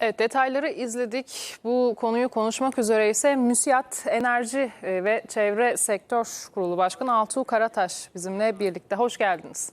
Evet detayları izledik. Bu konuyu konuşmak üzere ise Müsiyat Enerji e, ve Çevre Sektör Kurulu Başkanı Altuğ Karataş bizimle birlikte. Hoş geldiniz.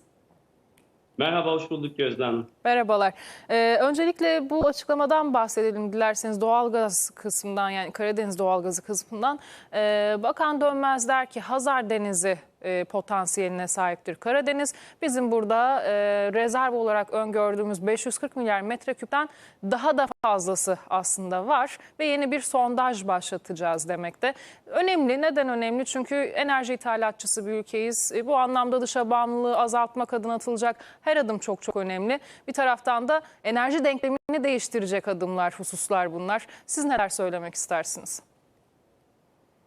Merhaba, hoş bulduk Gözden. Merhabalar. Ee, öncelikle bu açıklamadan bahsedelim dilerseniz doğalgaz kısmından yani Karadeniz doğalgazı kısmından. Ee, Bakan Dönmez der ki Hazar Denizi e, potansiyeline sahiptir Karadeniz. Bizim burada e, rezerv olarak öngördüğümüz 540 milyar metreküpten daha da fazlası aslında var ve yeni bir sondaj başlatacağız demekte. Önemli. Neden önemli? Çünkü enerji ithalatçısı bir ülkeyiz. E, bu anlamda dışa bağımlılığı azaltmak adına atılacak her adım çok çok önemli. Bir taraftan da enerji denklemini değiştirecek adımlar, hususlar bunlar. Siz neler söylemek istersiniz?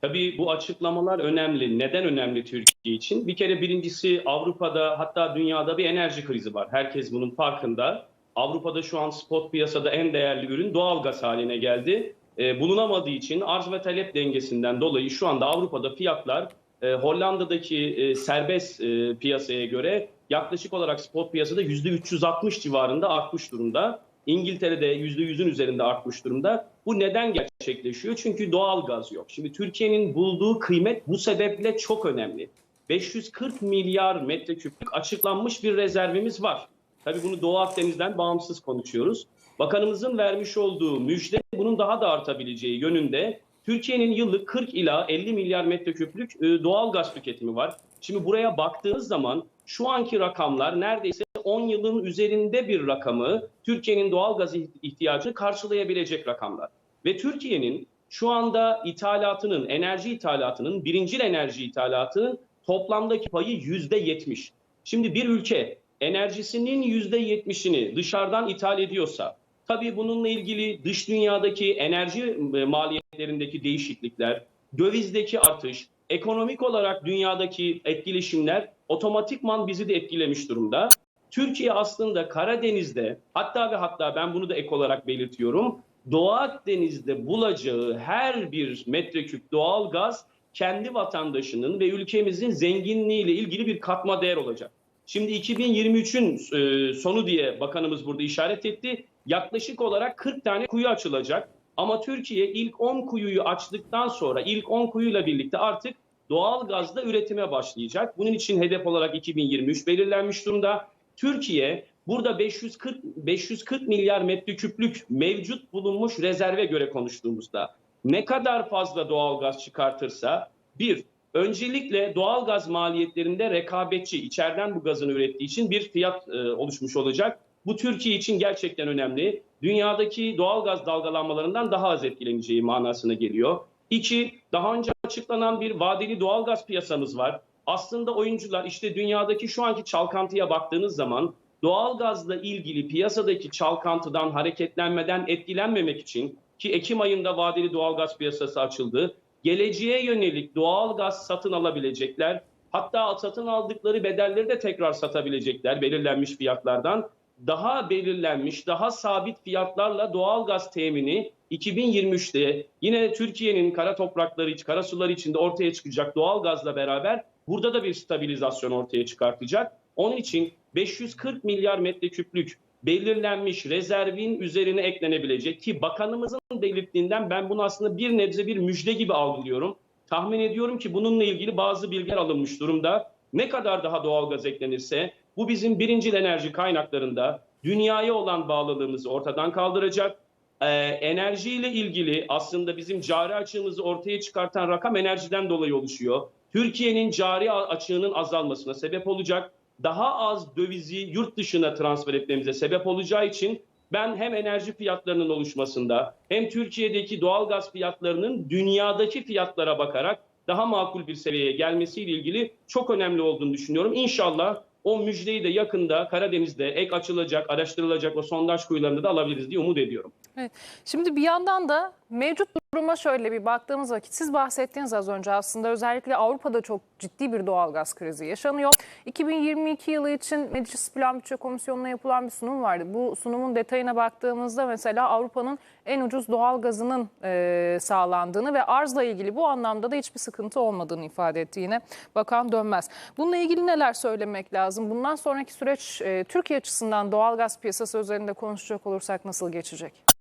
Tabii bu açıklamalar önemli. Neden önemli Türkiye için? Bir kere birincisi Avrupa'da hatta dünyada bir enerji krizi var. Herkes bunun farkında. Avrupa'da şu an spot piyasada en değerli ürün doğalgaz haline geldi. Ee, bulunamadığı için arz ve talep dengesinden dolayı şu anda Avrupa'da fiyatlar e, Hollanda'daki e, serbest e, piyasaya göre yaklaşık olarak spot piyasada %360 civarında artmış durumda. İngiltere'de %100'ün üzerinde artmış durumda. Bu neden gerçekleşiyor? Çünkü doğal gaz yok. Şimdi Türkiye'nin bulduğu kıymet bu sebeple çok önemli. 540 milyar metreküplük açıklanmış bir rezervimiz var. Tabii bunu Doğu Akdeniz'den bağımsız konuşuyoruz. Bakanımızın vermiş olduğu müjde bunun daha da artabileceği yönünde. Türkiye'nin yıllık 40 ila 50 milyar metreküplük e, doğal gaz tüketimi var. Şimdi buraya baktığınız zaman şu anki rakamlar neredeyse 10 yılın üzerinde bir rakamı Türkiye'nin doğal gaz ihtiyacını karşılayabilecek rakamlar. Ve Türkiye'nin şu anda ithalatının, enerji ithalatının, birincil enerji ithalatının toplamdaki payı yüzde yetmiş. Şimdi bir ülke enerjisinin yüzde yetmişini dışarıdan ithal ediyorsa, tabii bununla ilgili dış dünyadaki enerji e, maliyetlerindeki değişiklikler, dövizdeki artış, ekonomik olarak dünyadaki etkileşimler otomatikman bizi de etkilemiş durumda. Türkiye aslında Karadeniz'de hatta ve hatta ben bunu da ek olarak belirtiyorum. Doğu Akdeniz'de bulacağı her bir metreküp doğal gaz kendi vatandaşının ve ülkemizin zenginliğiyle ilgili bir katma değer olacak. Şimdi 2023'ün e, sonu diye bakanımız burada işaret etti. Yaklaşık olarak 40 tane kuyu açılacak. Ama Türkiye ilk 10 kuyuyu açtıktan sonra ilk 10 kuyuyla birlikte artık doğal gazda üretime başlayacak. Bunun için hedef olarak 2023 belirlenmiş durumda. Türkiye burada 540 540 milyar metreküplük mevcut bulunmuş rezerve göre konuştuğumuzda ne kadar fazla doğal gaz çıkartırsa bir öncelikle doğal gaz maliyetlerinde rekabetçi içeriden bu gazını ürettiği için bir fiyat e, oluşmuş olacak. Bu Türkiye için gerçekten önemli. Dünyadaki doğal gaz dalgalanmalarından daha az etkileneceği manasına geliyor. İki, daha önce açıklanan bir vadeli doğal gaz piyasamız var. Aslında oyuncular işte dünyadaki şu anki çalkantıya baktığınız zaman doğal gazla ilgili piyasadaki çalkantıdan, hareketlenmeden etkilenmemek için ki Ekim ayında vadeli doğal gaz piyasası açıldı. Geleceğe yönelik doğal gaz satın alabilecekler. Hatta satın aldıkları bedelleri de tekrar satabilecekler belirlenmiş fiyatlardan. Daha belirlenmiş, daha sabit fiyatlarla doğal gaz temini 2023'te yine Türkiye'nin kara toprakları, kara suları içinde ortaya çıkacak doğal gazla beraber burada da bir stabilizasyon ortaya çıkartacak. Onun için 540 milyar metreküplük belirlenmiş rezervin üzerine eklenebilecek ki bakanımızın belirttiğinden ben bunu aslında bir nebze bir müjde gibi algılıyorum. Tahmin ediyorum ki bununla ilgili bazı bilgiler alınmış durumda. Ne kadar daha doğalgaz eklenirse bu bizim birincil enerji kaynaklarında dünyaya olan bağlılığımızı ortadan kaldıracak. Ee, enerjiyle ilgili aslında bizim cari açığımızı ortaya çıkartan rakam enerjiden dolayı oluşuyor. Türkiye'nin cari açığının azalmasına sebep olacak. Daha az dövizi yurt dışına transfer etmemize sebep olacağı için ben hem enerji fiyatlarının oluşmasında hem Türkiye'deki doğal gaz fiyatlarının dünyadaki fiyatlara bakarak daha makul bir seviyeye gelmesiyle ilgili çok önemli olduğunu düşünüyorum. İnşallah o müjdeyi de yakında Karadeniz'de ek açılacak, araştırılacak o sondaj kuyularında da alabiliriz diye umut ediyorum. Evet. Şimdi bir yandan da mevcut duruma şöyle bir baktığımız vakit siz bahsettiğiniz az önce aslında özellikle Avrupa'da çok ciddi bir doğal gaz krizi yaşanıyor. 2022 yılı için Meclis Plan Bütçe Komisyonu'na yapılan bir sunum vardı. Bu sunumun detayına baktığımızda mesela Avrupa'nın en ucuz doğal gazının e, sağlandığını ve arzla ilgili bu anlamda da hiçbir sıkıntı olmadığını ifade etti yine Bakan Dönmez. Bununla ilgili neler söylemek lazım? Bundan sonraki süreç e, Türkiye açısından doğal gaz piyasası üzerinde konuşacak olursak nasıl geçecek?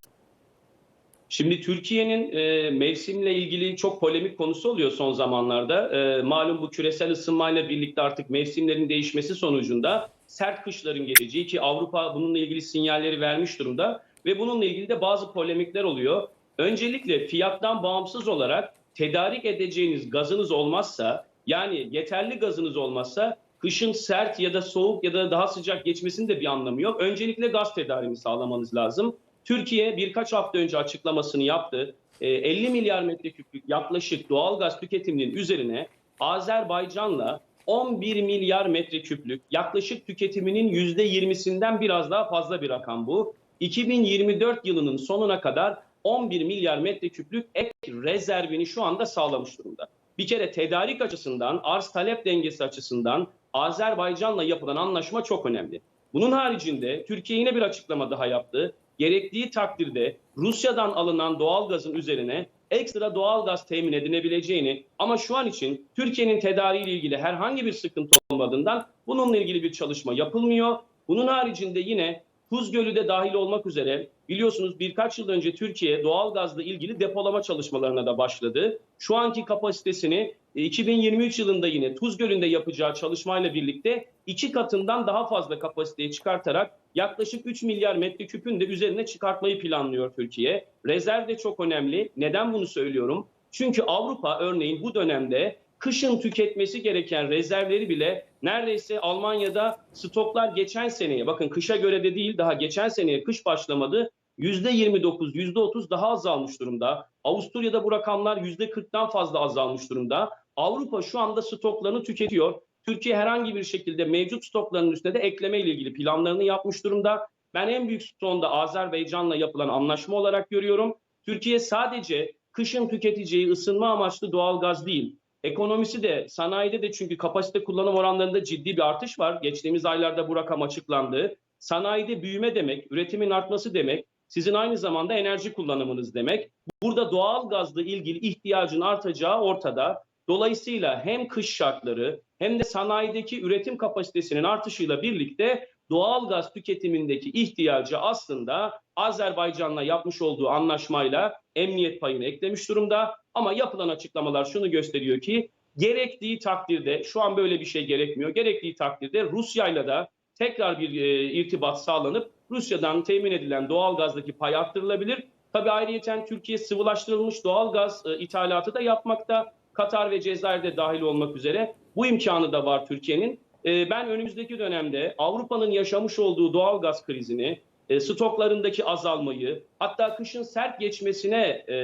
Şimdi Türkiye'nin e, mevsimle ilgili çok polemik konusu oluyor son zamanlarda. E, malum bu küresel ısınmayla birlikte artık mevsimlerin değişmesi sonucunda sert kışların geleceği ki Avrupa bununla ilgili sinyalleri vermiş durumda ve bununla ilgili de bazı polemikler oluyor. Öncelikle fiyattan bağımsız olarak tedarik edeceğiniz gazınız olmazsa yani yeterli gazınız olmazsa kışın sert ya da soğuk ya da daha sıcak geçmesinin de bir anlamı yok. Öncelikle gaz tedariğini sağlamanız lazım. Türkiye birkaç hafta önce açıklamasını yaptı. E, 50 milyar metreküplük yaklaşık doğal gaz tüketiminin üzerine Azerbaycan'la 11 milyar metreküplük yaklaşık tüketiminin %20'sinden biraz daha fazla bir rakam bu. 2024 yılının sonuna kadar 11 milyar metreküplük ek rezervini şu anda sağlamış durumda. Bir kere tedarik açısından, arz talep dengesi açısından Azerbaycan'la yapılan anlaşma çok önemli. Bunun haricinde Türkiye yine bir açıklama daha yaptı. Gerektiği takdirde Rusya'dan alınan doğal gazın üzerine ekstra doğal gaz temin edilebileceğini ama şu an için Türkiye'nin tedariğiyle ilgili herhangi bir sıkıntı olmadığından bununla ilgili bir çalışma yapılmıyor. Bunun haricinde yine Tuz Gölü de dahil olmak üzere biliyorsunuz birkaç yıl önce Türkiye doğal gazla ilgili depolama çalışmalarına da başladı. Şu anki kapasitesini e, 2023 yılında yine Tuz Gölü'nde yapacağı çalışmayla birlikte iki katından daha fazla kapasiteye çıkartarak yaklaşık 3 milyar metreküpün de üzerine çıkartmayı planlıyor Türkiye. Rezerv de çok önemli. Neden bunu söylüyorum? Çünkü Avrupa örneğin bu dönemde kışın tüketmesi gereken rezervleri bile neredeyse Almanya'da stoklar geçen seneye bakın kışa göre de değil daha geçen seneye kış başlamadı %29, %30 daha azalmış durumda. Avusturya'da bu rakamlar %40'tan fazla azalmış durumda. Avrupa şu anda stoklarını tüketiyor. Türkiye herhangi bir şekilde mevcut stoklarının üstüne de ekleme ile ilgili planlarını yapmış durumda. Ben en büyük stoğunda Azerbaycan'la yapılan anlaşma olarak görüyorum. Türkiye sadece kışın tüketeceği ısınma amaçlı doğal gaz değil, Ekonomisi de sanayide de çünkü kapasite kullanım oranlarında ciddi bir artış var. Geçtiğimiz aylarda bu rakam açıklandı. Sanayide büyüme demek, üretimin artması demek, sizin aynı zamanda enerji kullanımınız demek. Burada doğal gazla ilgili ihtiyacın artacağı ortada. Dolayısıyla hem kış şartları hem de sanayideki üretim kapasitesinin artışıyla birlikte doğal gaz tüketimindeki ihtiyacı aslında Azerbaycan'la yapmış olduğu anlaşmayla emniyet payını eklemiş durumda. Ama yapılan açıklamalar şunu gösteriyor ki gerektiği takdirde şu an böyle bir şey gerekmiyor. Gerektiği takdirde Rusya'yla da tekrar bir e, irtibat sağlanıp Rusya'dan temin edilen doğal gazdaki pay arttırılabilir. Tabii ayrıyeten Türkiye sıvılaştırılmış doğal gaz e, ithalatı da yapmakta. Katar ve Cezayir'de dahil olmak üzere bu imkanı da var Türkiye'nin. E, ben önümüzdeki dönemde Avrupa'nın yaşamış olduğu doğal gaz krizini, e, stoklarındaki azalmayı, hatta kışın sert geçmesine e,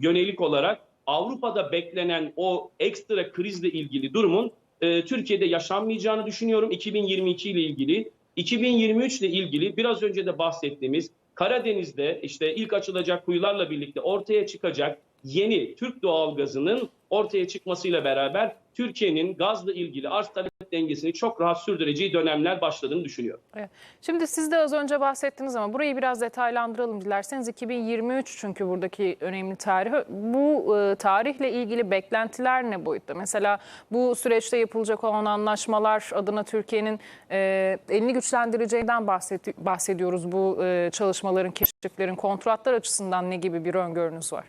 yönelik olarak Avrupa'da beklenen o ekstra krizle ilgili durumun e, Türkiye'de yaşanmayacağını düşünüyorum 2022 ile ilgili. 2023 ile ilgili biraz önce de bahsettiğimiz Karadeniz'de işte ilk açılacak kuyularla birlikte ortaya çıkacak yeni Türk doğalgazının ortaya çıkmasıyla beraber Türkiye'nin gazla ilgili arz talep dengesini çok rahat sürdüreceği dönemler başladığını düşünüyorum. Evet. Şimdi siz de az önce bahsettiniz ama burayı biraz detaylandıralım dilerseniz. 2023 çünkü buradaki önemli tarih. Bu e, tarihle ilgili beklentiler ne boyutta? Mesela bu süreçte yapılacak olan anlaşmalar adına Türkiye'nin e, elini güçlendireceğinden bahsedi- bahsediyoruz. Bu e, çalışmaların, keşiflerin, kontratlar açısından ne gibi bir öngörünüz var?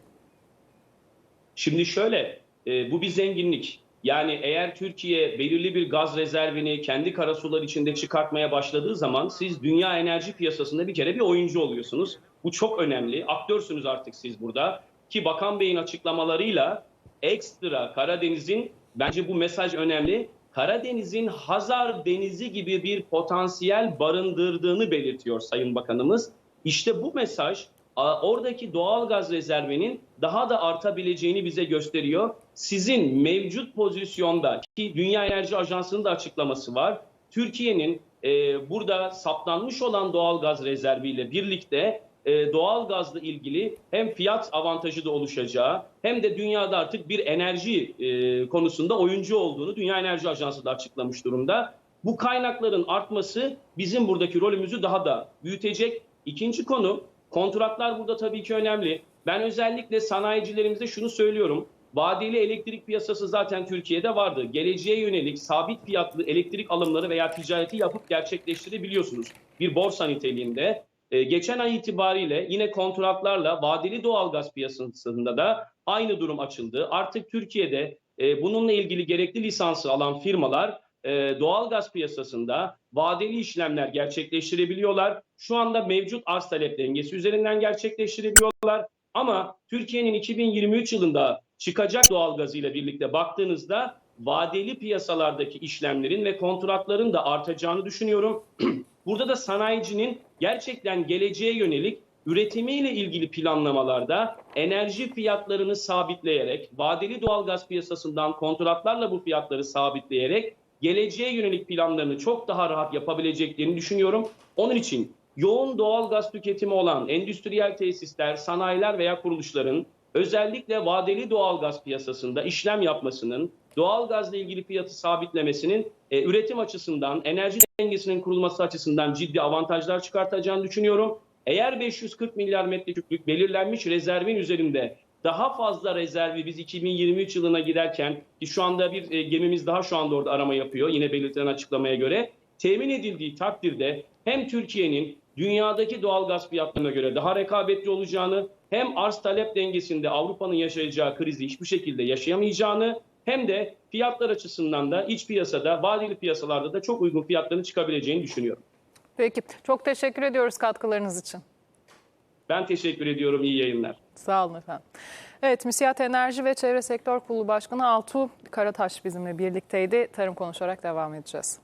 Şimdi şöyle, e, bu bir zenginlik. Yani eğer Türkiye belirli bir gaz rezervini kendi karasular içinde çıkartmaya başladığı zaman siz dünya enerji piyasasında bir kere bir oyuncu oluyorsunuz. Bu çok önemli. Aktörsünüz artık siz burada. Ki Bakan Bey'in açıklamalarıyla ekstra Karadeniz'in bence bu mesaj önemli. Karadeniz'in Hazar Denizi gibi bir potansiyel barındırdığını belirtiyor Sayın Bakanımız. İşte bu mesaj oradaki doğal gaz rezervinin daha da artabileceğini bize gösteriyor. Sizin mevcut pozisyonda ki Dünya Enerji Ajansı'nın da açıklaması var. Türkiye'nin e, burada saptanmış olan doğal gaz rezerviyle birlikte e, doğal gazla ilgili hem fiyat avantajı da oluşacağı hem de dünyada artık bir enerji e, konusunda oyuncu olduğunu Dünya Enerji Ajansı da açıklamış durumda. Bu kaynakların artması bizim buradaki rolümüzü daha da büyütecek. İkinci konu kontratlar burada tabii ki önemli. Ben özellikle sanayicilerimize şunu söylüyorum. Vadeli elektrik piyasası zaten Türkiye'de vardı. Geleceğe yönelik sabit fiyatlı elektrik alımları veya ticareti yapıp gerçekleştirebiliyorsunuz. Bir borsa niteliğinde. e, geçen ay itibariyle yine kontratlarla vadeli doğalgaz piyasasında da aynı durum açıldı. Artık Türkiye'de e, bununla ilgili gerekli lisansı alan firmalar e, doğalgaz piyasasında vadeli işlemler gerçekleştirebiliyorlar. Şu anda mevcut arz talep dengesi üzerinden gerçekleştirebiliyorlar. Ama Türkiye'nin 2023 yılında çıkacak doğalgazıyla birlikte baktığınızda vadeli piyasalardaki işlemlerin ve kontratların da artacağını düşünüyorum. Burada da sanayicinin gerçekten geleceğe yönelik üretimiyle ilgili planlamalarda enerji fiyatlarını sabitleyerek, vadeli doğalgaz piyasasından kontratlarla bu fiyatları sabitleyerek geleceğe yönelik planlarını çok daha rahat yapabileceklerini düşünüyorum. Onun için yoğun doğal gaz tüketimi olan endüstriyel tesisler, sanayiler veya kuruluşların özellikle vadeli doğal gaz piyasasında işlem yapmasının, doğal gazla ilgili fiyatı sabitlemesinin e, üretim açısından, enerji dengesinin kurulması açısından ciddi avantajlar çıkartacağını düşünüyorum. Eğer 540 milyar metreküplük belirlenmiş rezervin üzerinde daha fazla rezervi biz 2023 yılına giderken ki şu anda bir e, gemimiz daha şu anda orada arama yapıyor yine belirtilen açıklamaya göre temin edildiği takdirde hem Türkiye'nin dünyadaki doğal gaz fiyatlarına göre daha rekabetli olacağını hem arz talep dengesinde Avrupa'nın yaşayacağı krizi hiçbir şekilde yaşayamayacağını hem de fiyatlar açısından da iç piyasada, vadeli piyasalarda da çok uygun fiyatların çıkabileceğini düşünüyorum. Peki çok teşekkür ediyoruz katkılarınız için. Ben teşekkür ediyorum. İyi yayınlar. Sağ olun efendim. Evet, Misiyat Enerji ve Çevre Sektör Kurulu Başkanı Altuğ Karataş bizimle birlikteydi. Tarım konuşarak devam edeceğiz.